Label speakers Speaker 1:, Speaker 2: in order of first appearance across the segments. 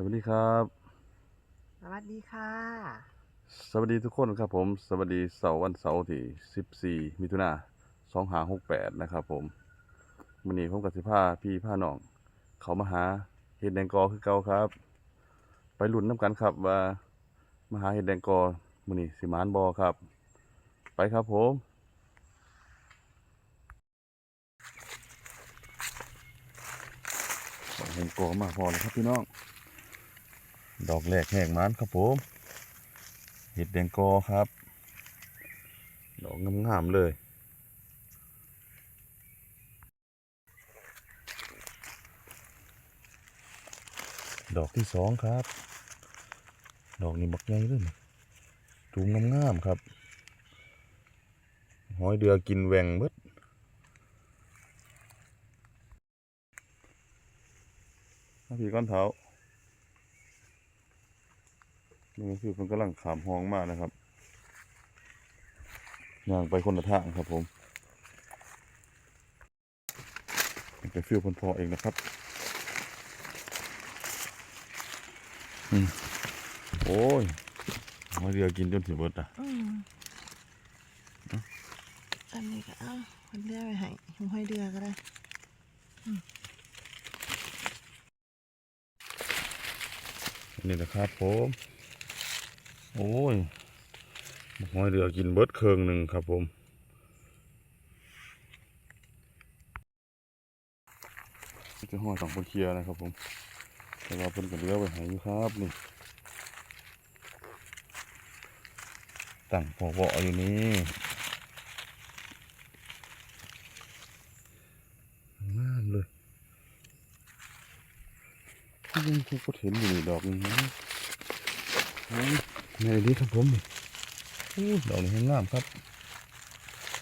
Speaker 1: สวัสดีครับ
Speaker 2: สวัสดีค่ะ
Speaker 1: สวัสดีทุกคนครับผม สวัสดีเสาร์วันเสาร์ที่ 14 มิถุนา2568นะครับผมมื้อนี้ผมกับสิพาพี่พาน้อง เขามาหาเห็ดแดงกอคือเก่าครับ ไปลุ้นน้ำกันครับว่ามาหาเห็ดแดงกอมื้อนี้สิมานบ่ครับ ไปครับผมดอกแดงกอมาพอแล้วครับพี่น้อง ดอกแรกแหกมันครับผม เห็ดแดงกอครับ ดอกงามๆเลย ดอกที่สองครับ ดอกนี้บักใหญ่เลยจูงงามๆครับหอยเดือกินแหวงเบิดพี่ก้อนเท้า นี่คือมันกำลังขามห้องมากนะครับย่างไปคนละทางครับผมไปฟิวพนพอเองนะครับอืมโอ้ยมาเรือกินจนสิเบิดอะ
Speaker 2: อืมอันนี้ก็เอาคนเลือกไปให้หห้อยเดือก็ได้
Speaker 1: นี่นะครับผม โอ้ยหอยเรือกินเบิดเครื่องหนึ่งครับผมจะห้อยสองคนเคลียร์นะครับผมแต่ว่าเพิ่นก็เหลือไว้ให้อยู่ครับนี่ตั้งพอเบาอยู่นี่งามเลยยังทุกคนเห็นอยู่ดอกนึงนะ ในนี้ครับผมอู้ดอกนี้งามครับ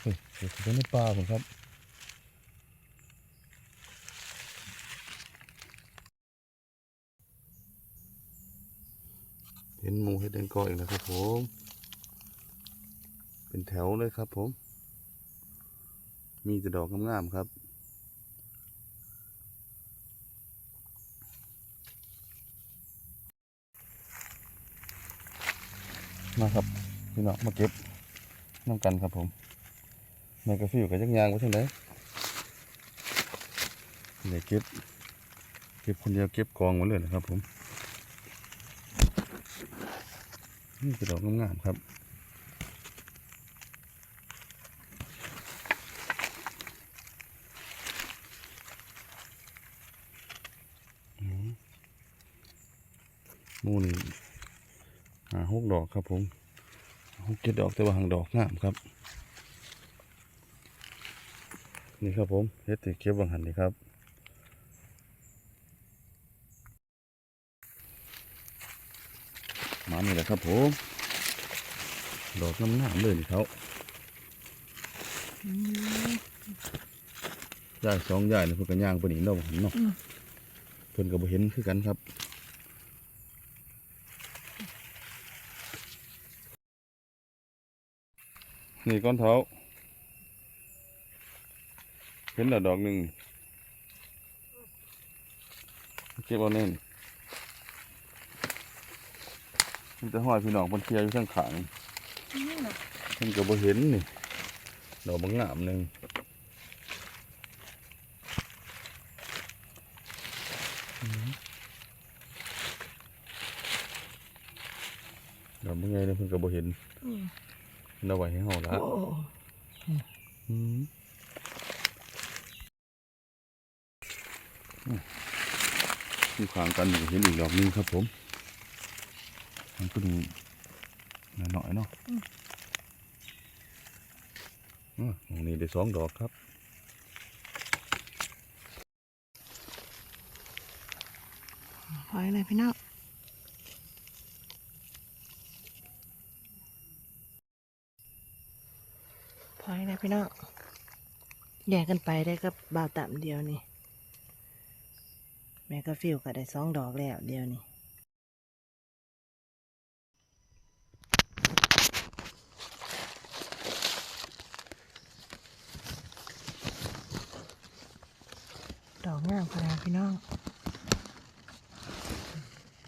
Speaker 1: เฮ้ยเดี๋ยวไปในป่าผมครับเห็นมูเห็ดแดงกออีกนะครับผม เป็นแถวเลยครับผม มีแต่ดอกงามๆครับ มาครับพี่น้องมาเก็บน้ำกันครับผมแม่กาฟิวกับยักยางไว้ที่ไหนเดี๋ยวเก็บเก็บคนเดียวเก็บกองหมดเลยนะครับผมนี่คือดอกงามๆครับมหมูนี่ หาหกดอกครับผมหกเจ็ดดอกแต่ว่าหางดอกงามครับ นี่ครับผมเฮ็ดที่เก็บบางหันนี่ครับมานี่แหละครับผมดอกงามๆเลยนี่เขา
Speaker 2: อืม
Speaker 1: ย่ายสองย่ายนี่เพิ่นก็ย่างไปนี่เนาะเนาะ
Speaker 2: อืม
Speaker 1: เพิ่นก็บ่เห็นคือกันครับ นี่ก้อนเท้าเห็นแล้วดอกหนึ่งเก็บเอาแน่นมันจะห้อยพี่น้องเพิ่นเคลียอยู่ข้างขาง
Speaker 2: นี่น่ะ
Speaker 1: เพิ่นก็บ่เห็นนี่ดอกบางงามหนึ่งดอกบางไงเนี่ยเพิ่นก็บ่เห็น
Speaker 2: อื
Speaker 1: เพิ่นเอาไว้ให้เฮาละ
Speaker 2: โอ้
Speaker 1: อืมอยู่ข้างกันนี่ก็เห็นอีกดอกหนึงครับผม มันก็ดูหน่อยๆเนาะอืมตรงนี้ได้สองดอกครับ
Speaker 2: หอยอะไรพี่น้องหอยอะไร พี่น้องแยกกันไปได้ก็บ่าวต่ำเดียวนี่ แม่ก็ฟิวก็ได้สองดอกแล้วเดียวนี่ ดอกงามขนาดพี่น้อง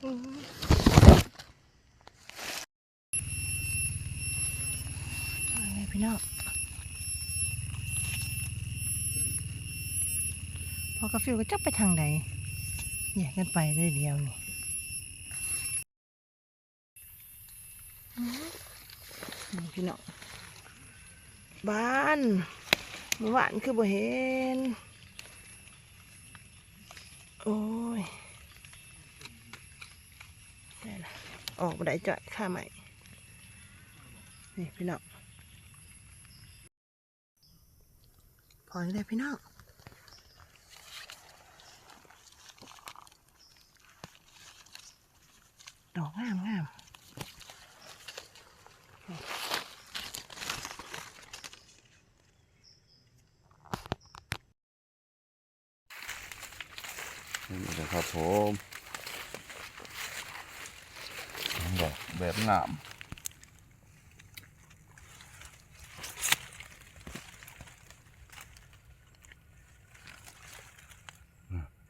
Speaker 2: โอ้ ว่าไงพี่น้อง พอกาฟิวก็จับไปทางใดแยกกันไปได้เดียวนี่นี่พี่น้องบ้านเมื่อวานคือบ่เห็น โอ้ยได้ละออกมาได้จ่อยข้าใหม่ นี่พี่น้องพอได้พี่น้อง ดอกงามงาม
Speaker 1: นี่นะครับผม แบบแบบงาม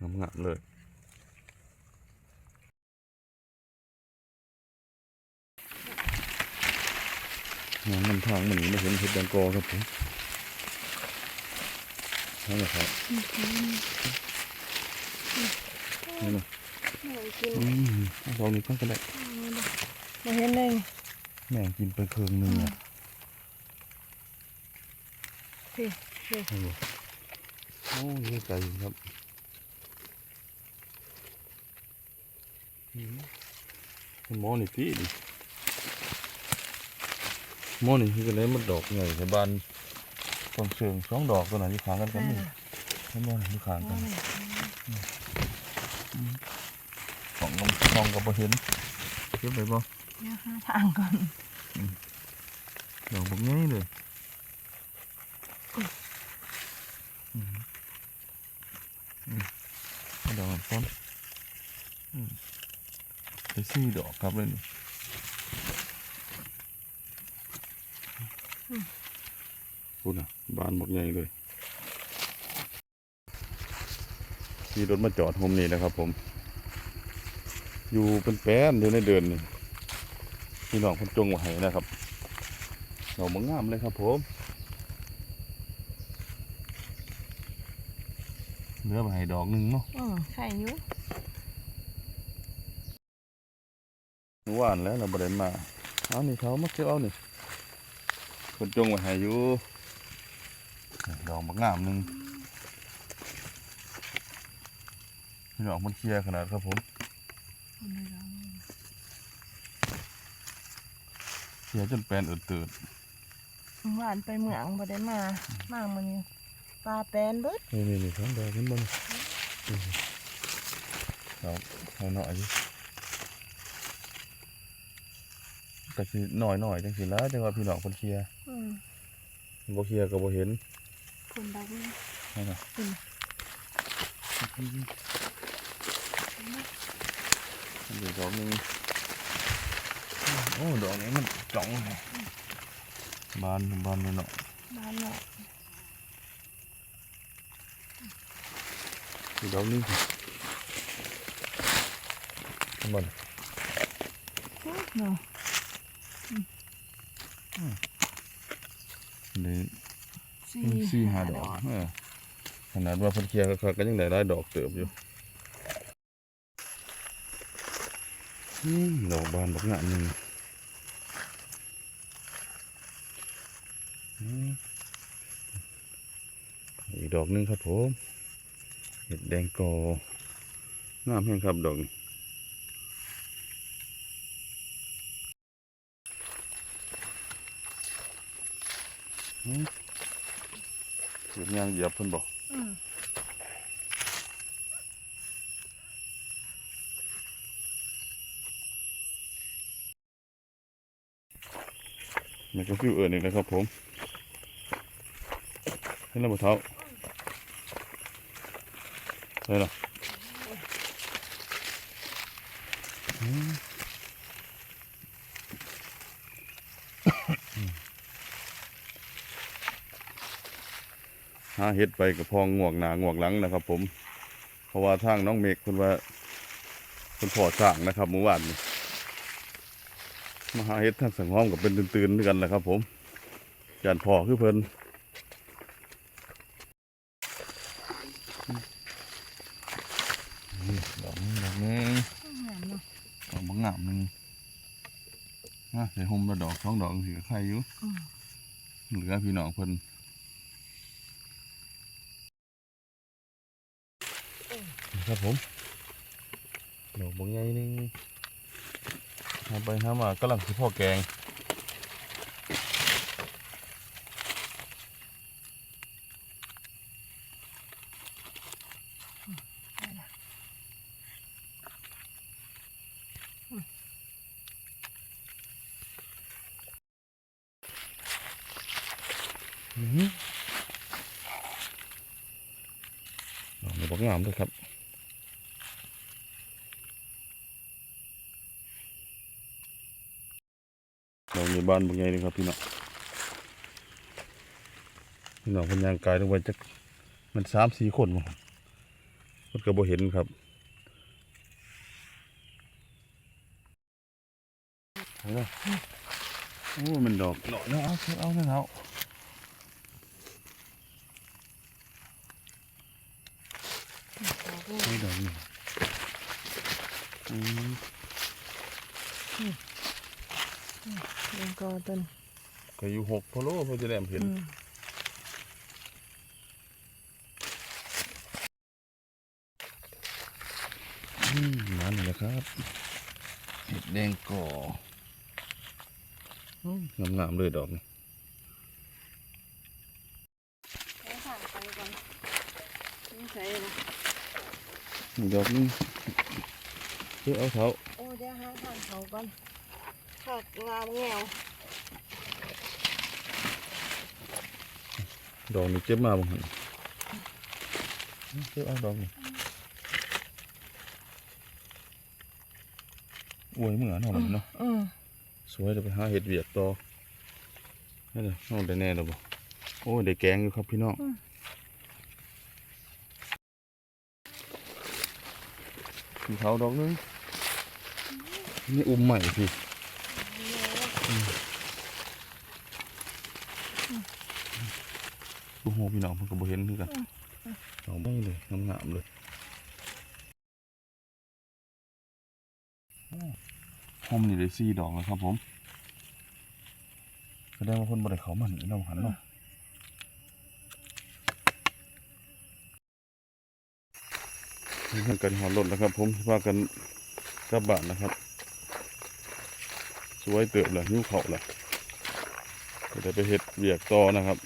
Speaker 1: งามงามๆเลยงานนำทางมันไม่เห็นเห็ดแดงกอครับผมนั่นแหละครับนี่นะอืมเอาลองนี้ก่อนก็ได้
Speaker 2: มาเห็นเลย
Speaker 1: แม่งกินไปเครื่องหนึงอะ
Speaker 2: พี่พี่
Speaker 1: โอ้โหโอ้ยไก่ครับอืมหมอนี่พี่ดิหมอนี่คือกันเลยมันดอกใหญ่ในบ้านต้นเชิงสองดอกตัวไหนที่ขางกันกันนี่เห็นบ่นี่ที่ขางกันสองลงสองกับบ่เห็นเก็บไปบ่
Speaker 2: เดี๋ยวหาทางก่อน
Speaker 1: ดอกแบบนี้เลยอืมอืมดอกต้นอืมไปซี่ดอกครับเลยนี่พูดนะบานหมดใหญ่เลยขี่รถมาจอดโฮมนี่นะครับผม อยู่เป็นแป้นอยู่ในเดือนนี่ พี่น้องคนจงมาให้นะครับดอกมะงามเลยครับผมเหลือไปให้ดอกหนึ่งเนาะ
Speaker 2: อืมไข่อยุ
Speaker 1: หวานแล้วเราบริมาเอานี่เขามาเก็บเอานี่คนจงมาให้อยู่ดอกมะงามหนึ่งพี่น้องมันเคลียร์ขนาดครับผม เคลียร์จนแปลนอืดตืด
Speaker 2: หวานไปเมืองบ่ได้มา มามันนี้ปลาแปนเบิด
Speaker 1: นี่นี่นี่ทั้งดอกขึ้นบนดอกเอาหน่อยดิก็สิหน่อยหน่อยจังสิแล้วจังว่าพี่น้องคนเคลียร์
Speaker 2: อืม
Speaker 1: บ่เคลียร์ก็บ่เห็น
Speaker 2: คนดอกนี่
Speaker 1: นั่นน่ะ
Speaker 2: อืม
Speaker 1: อันนี้ดอกหนึงโอ้ดอกนี้มัน จ่องเลยบานบานเลยเนาะ
Speaker 2: บ้านเนาะ
Speaker 1: อีกดอกหนึงข้างบน
Speaker 2: เนาะ
Speaker 1: นี่
Speaker 2: สี่
Speaker 1: สี่ห้าดอกเออขนาดว่าเพิ่นเคลียร์ก็ก็ยังได้หลายดอกเติบอยู่อืมดอกบานบักงามหนึง อืมอีกดอกหนึงครับผมเห็ดแดงกองามแห้งครับดอกนี้อืมเหยียบยางเหยียบเพิ่นบอก
Speaker 2: อืม
Speaker 1: มันก็ฟิวเอิญอีกนะครับผม ให้เราบ่เท้าได้หรออืมหาเห็ดไปกับพองงวกหนางวกหลังนะครับ ผม เพราะว่าทางน้องเมฆคุณว่าคนพอสร้างนะครับเมื่อวานนี้มาหาเฮ็ดทางสังห้อมกับเป็นตื่นๆด้วยกันแหละครับ ผมยานพอคือเพิ่นดอกนึงดอกนึง
Speaker 2: งามเนาะ
Speaker 1: ดอกบางงามหนึงนะใส่ห่ม ละดอกสองดอกสิก็ใครอยู่
Speaker 2: อืม
Speaker 1: เหลือพี่น้องเพิ่นครับผมดอกบางใหญ่หนึงทำไปทำมากำลังคือพ่อแกง หือนบอกงามด้วยครับดอกนี้บ้านบางไงเลยครับพี่น้องพี่น้องพันยางกายลงไปจักมันสามสี่คนมั้งมันก็บ่เห็นครับเอาละโอ้มันดอกหน่อยนะเอาเอาเอาเอา ไม่ดอกนี่อืม
Speaker 2: ยังก็ต้น
Speaker 1: ก็อยู่หกพอโลพอจะแหลมเห็น
Speaker 2: อืม
Speaker 1: อืมนั่นแหละครับเห็ดแดงก่องามๆเลยดอกนี่
Speaker 2: เอาผ่านไปก่อนนี่ใส่นะ
Speaker 1: นี่ดอกนี่เพื่อเอาเท้า
Speaker 2: โอ้เดี๋ยวหาทางเขาก่อนผักงามแงว
Speaker 1: ดอกนี่เจ็บมาบ้างหันเพื่อเอาดอกนี่อวยเหมือนเอาหน่อยเนาะ
Speaker 2: อืม
Speaker 1: สวยเราไปหาเห็ดเวียดต่อนี่เลยน้องได้แน่แล้วบ่โอ้ยได้แกงอยู่ครับพี่น้อง มีเขาดอกนึงนี่อุ้มใหม่พี่โอ้โหพี่น้องมันก็บ่เห็นคือกันดอกไม่เลยงามๆเลยหอมนี่ได้สี่ดอกแล้วครับผมแสดงว่าคนบ่ได้เขามันน้ำหันเนาะ นี่ทำ กันหอรถนะครับ ผมพากันกลับานนะครับ สวยเติบเลยนิ้วเขาเลยเดี๋ยวไปเห็ดเบียกต่อนะครับ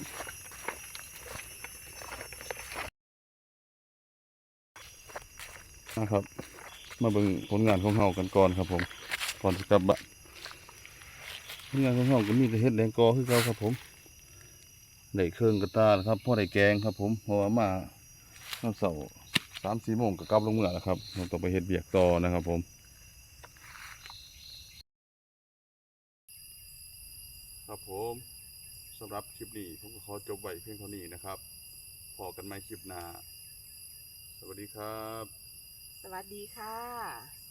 Speaker 1: นะครับ มาเบิ่งผลงานของเฮากันก่อนครับ ผมก่อนกลับบ้านผลงานของเฮาก็มีแต่เห็ดแดงกอคือเก่าครับ ผมได้เครื่องกระตานะครับพ่อได้แกงครับ ผมเพราะว่ามาน้ำเสา สามสี่โมงก็กลับลงเมืองแล้วครับเราต้องไปเฮ็ดเบียกต่อนะครับผมครับผมสำหรับคลิปนี้ผมก็ขอจบไว้เพียงเท่านี้นะครับพอกันใหม่คลิปหน้า สวัสดีครับ
Speaker 2: สวัสดีค่ะ